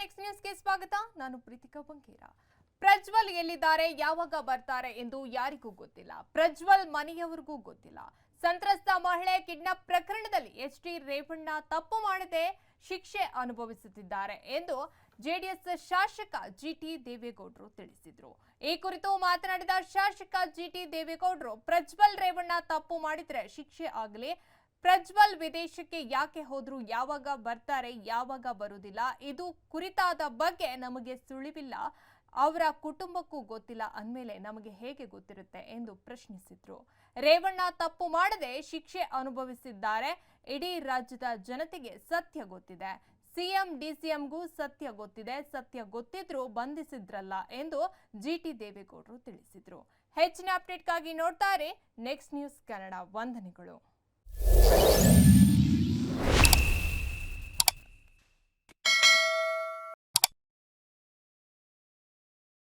ನ್ಯೂಸ್ಗೆ ಸ್ವಾಗತ. ನಾನು ಪ್ರೀತಿಕಾ ಬಂಕೇರ. ಪ್ರಜ್ವಲ್ ಎಲ್ಲಿದ್ದಾರೆ, ಯಾವಾಗ ಬರ್ತಾರೆ ಎಂದು ಯಾರಿಗೂ ಗೊತ್ತಿಲ್ಲ. ಪ್ರಜ್ವಲ್ ಮನೆಯವರಿಗೂ ಗೊತ್ತಿಲ್ಲ. ಸಂತ್ರಸ್ತ ಮಹಿಳೆ ಕಿಡ್ನಾಪ್ ಪ್ರಕರಣದಲ್ಲಿ ಎಚ್ ಡಿ ರೇವಣ್ಣ ತಪ್ಪು ಮಾಡದೆ ಶಿಕ್ಷೆ ಅನುಭವಿಸುತ್ತಿದ್ದಾರೆ ಎಂದು ಜೆಡಿಎಸ್ ಶಾಸಕ ಜಿಟಿ ದೇವೇಗೌಡರು ತಿಳಿಸಿದ್ರು. ಈ ಕುರಿತು ಮಾತನಾಡಿದ ಶಾಸಕ ಜಿಟಿ ದೇವೇಗೌಡರು, ಪ್ರಜ್ವಲ್ ರೇವಣ್ಣ ತಪ್ಪು ಮಾಡಿದ್ರೆ ಶಿಕ್ಷೆ ಆಗಲಿ ಪ್ರಜ್ವಲ್ ವಿದೇಶಕ್ಕೆ ಯಾಕೆ ಹೋದ್ರು, ಯಾವಾಗ ಬರ್ತಾರೆ, ಯಾವಾಗ ಬರುವುದಿಲ್ಲ, ಇದು ಕುರಿತಾದ ಬಗ್ಗೆ ನಮಗೆ ಸುಳಿವಿಲ್ಲ, ಅವರ ಕುಟುಂಬಕ್ಕೂ ಗೊತ್ತಿಲ್ಲ ಅಂದಮೇಲೆ ನಮಗೆ ಹೇಗೆ ಗೊತ್ತಿರುತ್ತೆ ಎಂದು ಪ್ರಶ್ನಿಸಿದ್ರು. ರೇವಣ್ಣ ತಪ್ಪು ಮಾಡದೆ ಶಿಕ್ಷೆ ಅನುಭವಿಸಿದ್ದಾರೆ, ಇಡೀ ರಾಜ್ಯದ ಜನತೆಗೆ ಸತ್ಯ ಗೊತ್ತಿದೆ. ಸಿಎಂ, ಡಿಸಿಎಂಗೂ ಸತ್ಯ ಗೊತ್ತಿದೆ, ಸತ್ಯ ಗೊತ್ತಿದ್ರೂ ಬಂಧಿಸಿದ್ರಲ್ಲ ಎಂದು ಜಿಟಿ ದೇವೇಗೌಡರು ತಿಳಿಸಿದ್ರು. ಹೆಚ್ಚಿನ ಅಪ್ಡೇಟ್ಗಾಗಿ ನೋಡ್ತಾರೆ ನೆಕ್ಸ್ಟ್ ನ್ಯೂಸ್ ಕನ್ನಡ ವಂದನೆಗಳು.